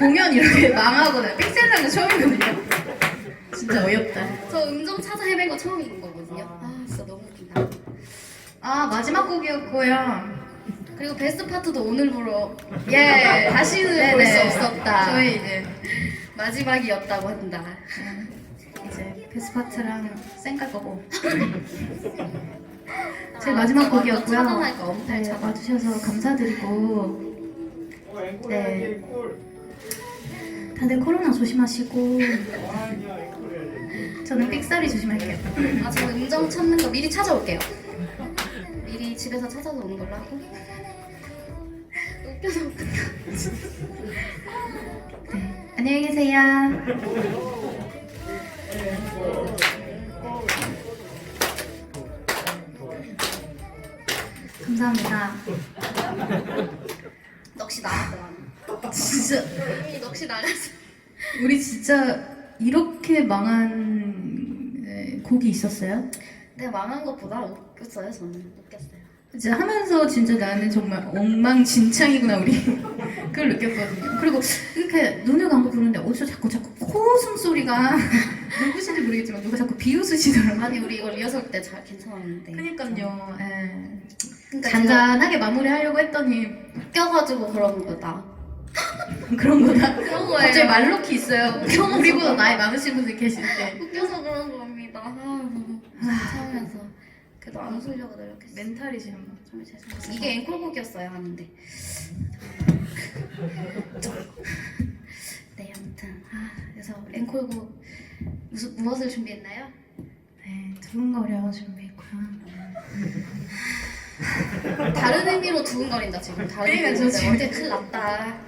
공연 이렇게 망하거나 픽셀하는 거 처음이거든요. 진짜 어이없다. 저 음정 찾아 헤맨 거 처음인 거거든요. 아 진짜 너무 웃긴다. 아 마지막 곡이었고요. 그리고 베스트 파트도 오늘부로 예 다시는 볼수 네네. 없었다. 저희 이제 마지막이었다고 한다. 이제 베스파트랑 쌩깔 거고. 제 마지막 곡이었고요. 네, 차단. 와주셔서 감사드리고 네. 다들 코로나 조심하시고 저는 삑사리 조심할게요. 아 저는 음정 찾는 거 미리 찾아올게요. 미리 집에서 찾아서 오는 걸로 하고. 웃겨서 웃겨. 네, 안녕히 계세요. 감사합니다. 넋이 나갔다. 진짜 넋이 나갔어. 우리 진짜 이렇게 망한 네, 곡이 있었어요? 내가 망한 것보다 웃겼어요 저는. 웃겼어요. 이제 하면서 진짜 나는 정말 엉망진창이구나 우리 그걸 느꼈거든요. 그리고 이렇게 눈을 감고 부르는데 어디서 자꾸 자꾸 코웃음 소리가 누구신지 모르겠지만 누가 자꾸 비웃으시더라고요. 아니 우리 이거 리허설 때 잘 괜찮았는데. 그니까요. 예. 그러니까 잔잔하게 마무리하려고 했더니 웃겨가지고 그런 거다. 그런 거다. 그런 거예요. 갑자기 말로키 있어요. 우리보다 나이 많으신 분들 계실 때. 웃겨서 그런 겁니다. 아, 너무 참으면서 그래도 안 웃으려고 노력했어요. 멘탈이시는 분. 정말 죄송해요. 이게 앵콜곡이었어야 하는데. 네 아무튼 아 그래서 앵콜곡 무슨 무엇을 준비했나요? 네, 두근거려 준비했고요. 다른 의미로 두근거린다 지금. 다른 의미로 저 지금- 어제 큰일 났다.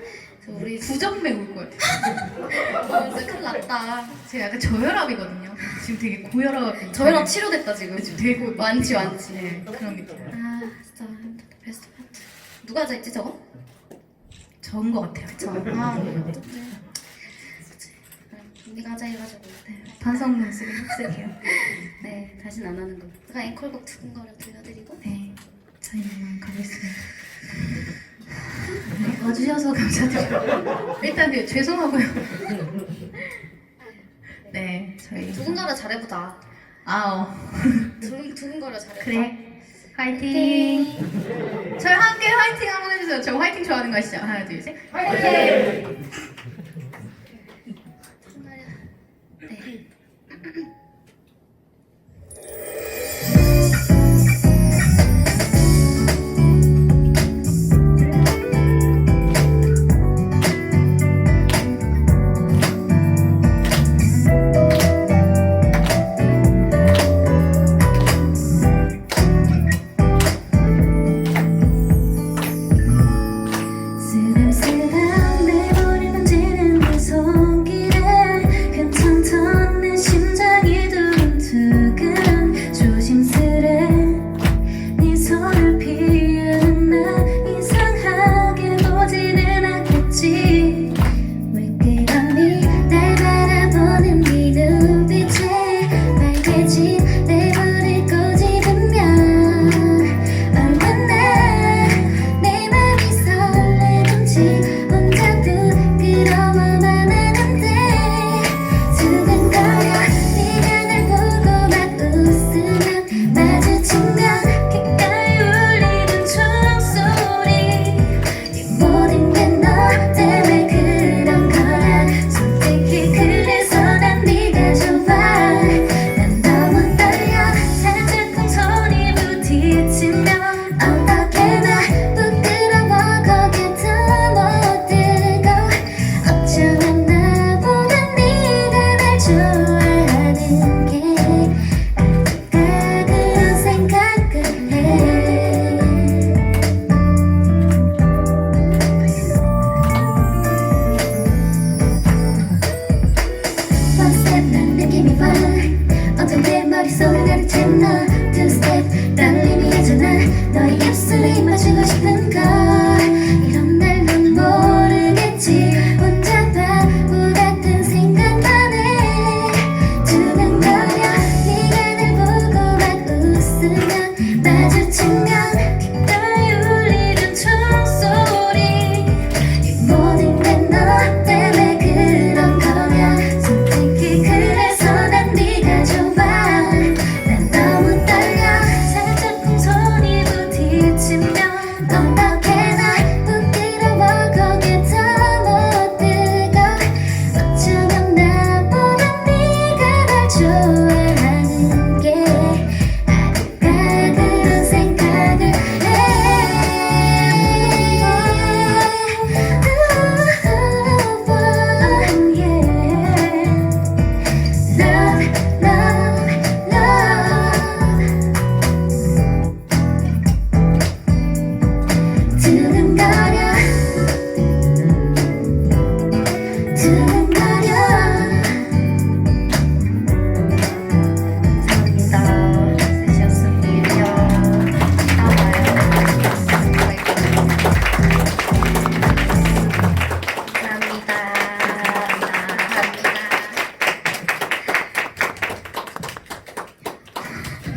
그래서 우리 부정맥 올것 같아요. 어제 큰일 났다. 제가 약간 저혈압이거든요. 지금 되게 고혈압. 저혈압 치료됐다 지금. 지금 되게 고- 완치 완치. 네, 그런 느낌. 아 진짜. 베스트 파트. 누가 자 있지 저거? 적은 것 같아요. 저. 아. 그럼 네가 하자 해가지고. 네, 반성문 쓰기 쓸게요. 네, 다시는 안 하는 거. 제가 앵콜곡 두근거려 들려드리고. 네, 저희는 가보겠습니다. 네, 와주셔서 감사드려요. 일단 그 죄송하고요. 네, 저희 두근거려 잘해보자. 아어 두근, 두근거려 잘해보자. 그래 화이팅. 저희 함께 화이팅 한번 해주세요. 저 화이팅 좋아하는 거 아시죠? 하나 둘 셋. 화이팅. ako'y masilaslan ka.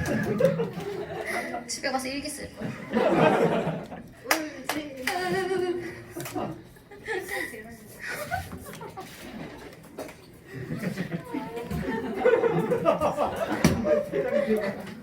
집에 가서 일기 쓸 거야. 울지.